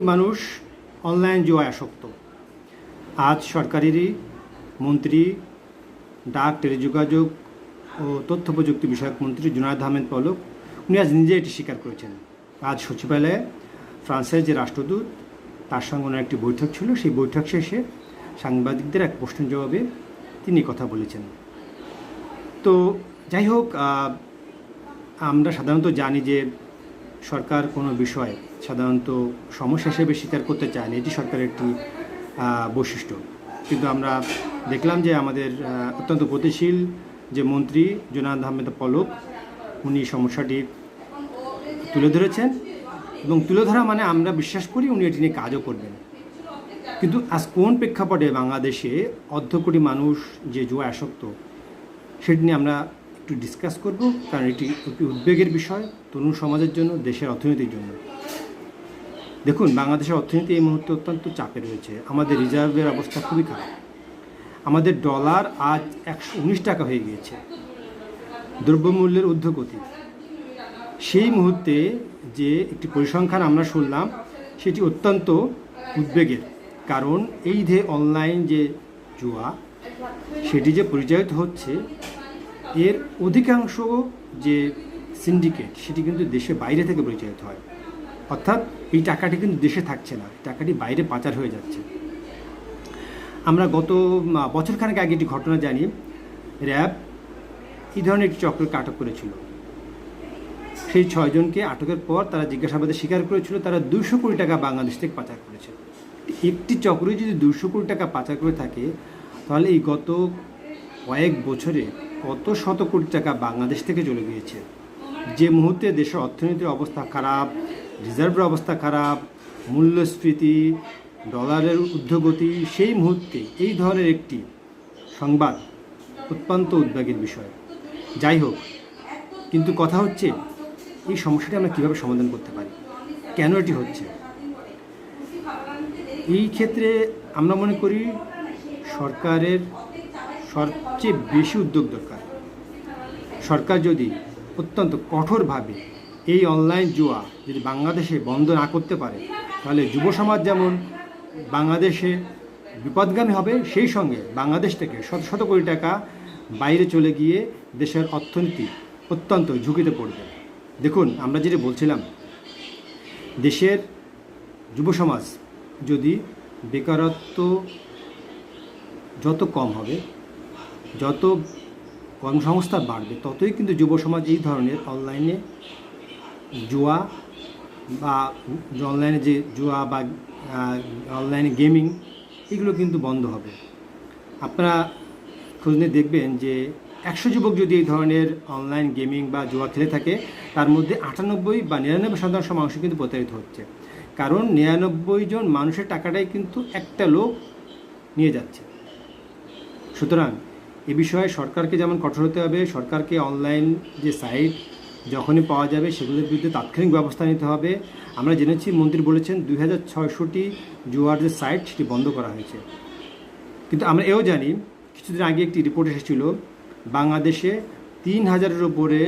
মানুষ অনলাইন জুয়ায় আসক্ত। আজ সরকারেরই মন্ত্রী, ডাক, টেলিযোগাযোগ ও তথ্য প্রযুক্তি বিষয়ক মন্ত্রী জুনায়দ আহমেদ পলক, উনি আজ নিজে এটি স্বীকার করেছেন। আজ সচিবালয়ে ফ্রান্সের যে রাষ্ট্রদূত, তার সঙ্গে ওনার একটি বৈঠক ছিল। সেই বৈঠক শেষে সাংবাদিকদের এক প্রশ্নের জবাবে তিনি কথা বলেছেন। তো যাই হোক আমরা সাধারণত জানি যে সরকার কোনো বিষয় সাধারণত সমস্যা হিসেবে স্বীকার করতে চায় না, এটি সরকারের একটি বৈশিষ্ট্য। কিন্তু আমরা দেখলাম যে আমাদের অত্যন্ত গতিশীল যে মন্ত্রী জোনাদ আহমেদ পলক, উনি সমস্যাটি তুলে ধরেছেন এবং তুলে ধরা মানে আমরা বিশ্বাস করি উনি এটি নিয়ে কাজও করবেন। কিন্তু আজ কোন প্রেক্ষাপটে বাংলাদেশে অর্ধ কোটি মানুষ যে জুয়া আসক্ত, সেটি নিয়ে আমরা একটু ডিসকাস করব, কারণ এটি একটি উদ্বেগের বিষয় তরুণ সমাজের জন্য, দেশের অর্থনীতির জন্য। দেখুন, বাংলাদেশের অর্থনীতি এই মুহূর্তে অত্যন্ত চাপে রয়েছে। আমাদের রিজার্ভের অবস্থা খুবই খারাপ। আমাদের ডলার আজ একশো উনিশ টাকা হয়ে গিয়েছে। দ্রব্যমূল্যের ঊর্ধ্বগতি। সেই মুহূর্তে যে একটি পরিসংখ্যান আমরা শুনলাম, সেটি অত্যন্ত উদ্বেগের। কারণ এই যে অনলাইন যে জুয়া, সেটি যে পরিচালিত হচ্ছে এর অধিকাংশ যে সিন্ডিকেট সেটি কিন্তু দেশে বাইরে থেকে পরিচালিত হয়। অর্থাৎ এই টাকাটি কিন্তু দেশে থাকছে না টাকাটি বাইরে পাচার হয়ে যাচ্ছে। আমরা গত বছরখানেক আগে একটি ঘটনা জানি, র্যাব এই ধরনের একটি চক্রকে আটক করেছিল। সেই ছয়জনকে আটকের পর তারা জিজ্ঞাসাবাদে স্বীকার করেছিল, তারা দুশো কোটি টাকা বাংলাদেশ থেকে পাচার করেছে। একটি চক্র যদি দুশো কোটি টাকা পাচার করে থাকে, তাহলে এই গত কয়েক বছরে কত শত কোটি টাকা বাংলাদেশ থেকে চলে গিয়েছে। যে মুহূর্তে দেশের অর্থনীতির অবস্থা খারাপ, রিজার্ভের অবস্থা খারাপ, মূল্যস্ফীতি, ডলারের ঊর্ধ্বগতি, সেই মুহূর্তে এই ধরনের একটি সংবাদ অত্যন্ত উদ্বেগের বিষয়। যাই হোক, কিন্তু কথা হচ্ছে, এই সমস্যাটি আমরা কীভাবে সমাধান করতে পারি? কেন এটি হচ্ছে? এই ক্ষেত্রে আমরা মনে করি সরকারের সবচেয়ে বেশি উদ্যোগ দরকার। সরকার যদি অত্যন্ত কঠোরভাবে এই অনলাইন জুয়া যদি বাংলাদেশে বন্ধ না করতে পারে, তাহলে যুব সমাজ যেমন বাংলাদেশে বিপদগামী হবে, সেই সঙ্গে বাংলাদেশ থেকে শত শত কোটি টাকা বাইরে চলে গিয়ে দেশের অর্থনীতি অত্যন্ত ঝুঁকিতে পড়বে। দেখুন, আমরা যেটা বলছিলাম, দেশের যুব সমাজ যদি বেকারত্ব যত কম হবে যত কর্মসংস্থান বাড়বে, ততই কিন্তু যুব সমাজ এই ধরনের অনলাইনে জুয়া বা অনলাইনে যে জুয়া বা অনলাইনে গেমিং এগুলো কিন্তু বন্ধ হবে। আপনারা খোঁজ নিয়ে দেখবেন যে একশো যুবক যদি এই ধরনের অনলাইন গেমিং বা জুয়া খেলে থাকে, তার মধ্যে আটানব্বই বা নিরানব্বই শতাংশ মানুষ কিন্তু প্রতারিত হচ্ছে। কারণ নিরানব্বই জন মানুষের টাকাটাই কিন্তু একটা লোক নিয়ে যাচ্ছে। সুতরাং এ বিষয়ে সরকারকে যেমন কঠোর হতে হবে, সরকারকে অনলাইন যে সাইট যখনই পাওয়া যাবে সেগুলোর বিরুদ্ধে তাৎক্ষণিক ব্যবস্থা নিতে হবে। আমরা জেনেছি মন্ত্রী বলেছেন দুই হাজার ছয়শোটি জুয়ার যে সাইট সেটি বন্ধ করা হয়েছে। কিন্তু আমরা এও জানি, কিছুদিন আগে একটি রিপোর্ট এসেছিল, বাংলাদেশে তিন হাজারের উপরে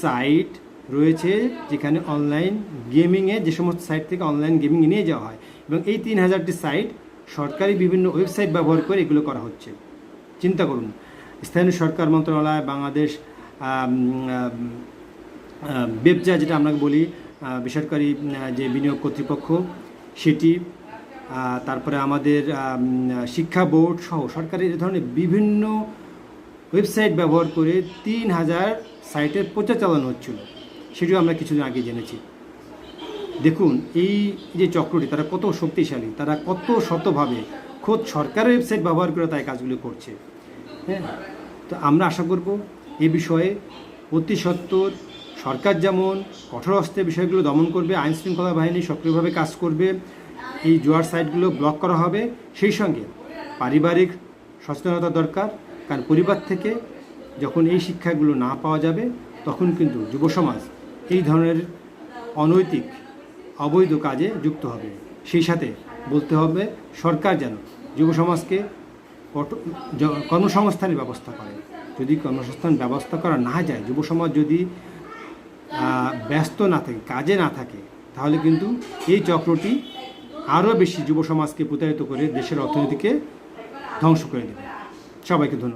সাইট রয়েছে যেখানে অনলাইন গেমিংয়ে যে সমস্ত সাইট থেকে অনলাইন গেমিং নিয়ে যাওয়া হয়। এবং এই তিন হাজারটি সাইট সরকারি বিভিন্ন ওয়েবসাইট ব্যবহার করে এগুলো করা হচ্ছে। চিন্তা করুন স্থানীয় সরকার মন্ত্রণালয়, বাংলাদেশ বেবজা যেটা আমরা বলি বেসরকারি যে বিনিয়োগ কর্তৃপক্ষ, সেটি তারপরে আমাদের শিক্ষা বোর্ড সহ সরকারের এ ধরনের বিভিন্ন ওয়েবসাইট ব্যবহার করে তিন হাজার সাইটের প্রচার চালানো হচ্ছিল। সেটিও আমরা কিছুদিন আগে জেনেছি। দেখুন, এই যে চক্রটি, তারা কত শক্তিশালী, তারা কত শতভাবে খোদ সরকারের ওয়েবসাইট ব্যবহার করে তাই কাজগুলো করছে। হ্যাঁ? তো আমরা আশা করব এ বিষয়ে অতি সত্বর সরকার যেমন কঠোর হস্তে বিষয়গুলো দমন করবে, আইন শৃঙ্খলা বাহিনী সক্রিয়ভাবে কাজ করবে, এই জোয়ার সাইটগুলো ব্লক করা হবে, সেই সঙ্গে পারিবারিক সচেতনতা দরকার, কারণ পরিবার থেকে যখন এই শিক্ষাগুলো না পাওয়া যাবে, তখন কিন্তু যুব সমাজ এই ধরনের অনৈতিক, অবৈধ কাজে যুক্ত হবে। সেই সাথে বলতে হবে, সরকার যেন যুব সমাজকে কর্মসংস্থানের ব্যবস্থা করে। যদি কর্মসংস্থান ব্যবস্থা করা না যায় যুব সমাজ যদি ব্যস্ত না থাকে, কাজে না থাকে, তাহলে কিন্তু এই চক্রটি আরও বেশি যুব সমাজকে প্রতারিত করে দেশের অর্থনীতিকে ধ্বংস করে দেবে। সবাইকে ধন্যবাদ।